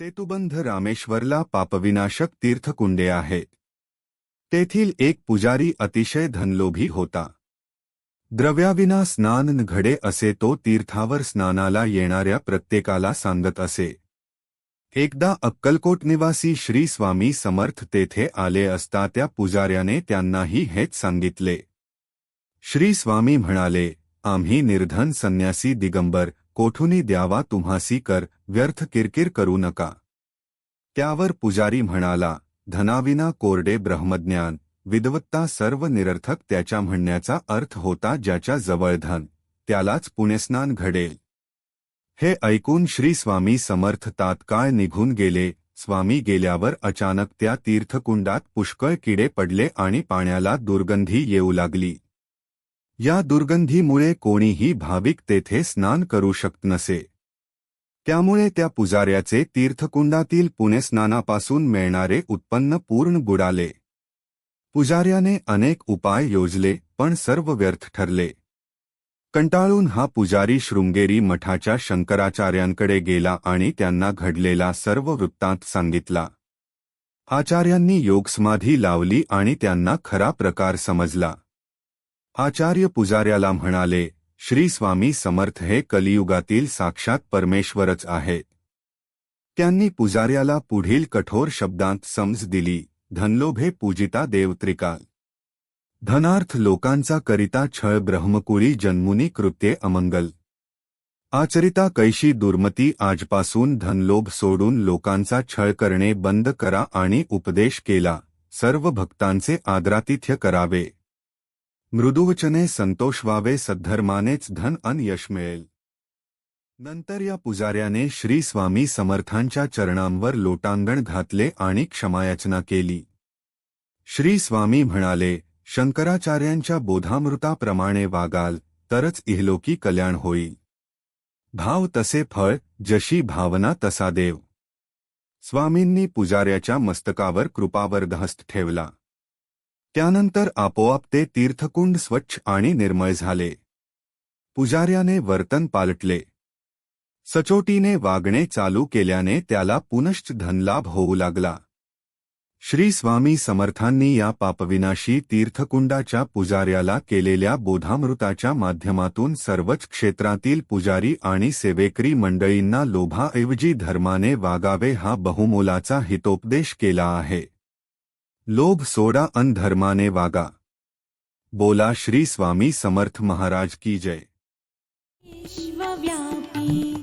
सेतुबंध रामेश्वरला पापविनाशक तीर्थकुंडे आहेत तेथील एक पुजारी अतिशय धनलोभी होता. द्रव्याविना स्नान घडे असे तो तीर्थावर स्नानाला येणाऱ्या प्रत्येकाला सांगत असे. एकदा अक्कलकोट निवासी श्री स्वामी समर्थ तेथे आले असता त्या पुजाऱ्याने त्यांनाही हेच सांगितले. श्री स्वामी म्हणाले, आम्ही निर्धन संन्यासी दिगंबर कोठुनी द्यावा तुम्हासी कर व्यर्थ किरकिर करू नका. त्यावर पुजारी म्हणाला धनाविना कोरडे ब्रह्मज्ञान विद्वत्ता सर्व निरर्थक त्याच्या म्हणण्याचा अर्थ होता ज्याच्या जवळ धन त्यालाच पुण्यस्नान घडेल. हे ऐकून श्री स्वामी समर्थ तात्काळ निघून गेले स्वामी गेल्यावर अचानक त्या तीर्थकुंडात पुष्कळ किडे पडले आणि पाण्याला दुर्गंधी येऊ लागली. या दुर्गंधीमुळे कोणीही भाविक तेथे स्नान करू शकत नसे. त्यामुळे त्या पुजाऱ्याचे तीर्थकुंडातील पुणेस्नानापासून मिळणारे उत्पन्न पूर्ण बुडाले. पुजाऱ्याने अनेक उपाय योजले पण सर्व व्यर्थ ठरले. कंटाळून हा पुजारी शृंगेरी मठाच्या शंकराचार्यांकडे गेला आणि त्यांना घडलेला सर्व वृत्तांत सांगितला. आचार्यांनी योगसमाधी लावली आणि त्यांना खरा प्रकार समजला. आचार्य पुजाऱ्याला म्हणाले श्री स्वामी समर्थ हे कलियुगातील साक्षात परमेश्वरच आहे. त्यांनी पुजाऱ्याला पुढील कठोर शब्दांत समज दिली धनलोभे पूजिता देवत्रिकाल. धनार्थ लोकांचा करिता छळ ब्रह्मकुळी जन्मुनी कृत्ये अमंगल. आचरिता कैशी दुर्मती आजपासून धनलोभ सोडून लोकांचा छळ करणे बंद करा आणि उपदेश केला सर्व भक्तांचे आदरातिथ्य करावे. मृदुवचने संतोष व्हावे सद्धर्मानेच धन अन यश मिळेल. नंतर या पुजाऱ्याने श्री स्वामी समर्थांच्या चरणांवर लोटांगण घातले आणि क्षमायाचना केली. श्री स्वामी म्हणाले शंकराचार्यांच्या बोधामृताप्रमाणे वागाल तरच इहलोकी कल्याण होईल. भाव तसे फळ जशी भावना तसा देव. स्वामींनी पुजाऱ्याच्या मस्तकावर कृपावरदहस्त ठेवला. त्यानंतर आपोआप ते तीर्थकुंड स्वच्छ आणि निर्मळ झाले. पुजाऱ्याने वर्तन पालटले. सचोटीने वागणे चालू केल्याने त्याला पुनश्च धनलाभ होऊ लागला. श्री स्वामी समर्थांनी या पापविनाशी तीर्थकुंडाच्या पुजाऱ्याला केलेल्या बोधामृताच्या माध्यमातून सर्वच क्षेत्रातील पुजारी आणि सेवेकरी मंडळींना लोभाऐवजी धर्माने वागावे हा बहुमोलाचा हितोपदेश केला आहे. लोभ सोडा अन धर्माने वागा. बोला श्री स्वामी समर्थ महाराज की जय. विश्वव्यापी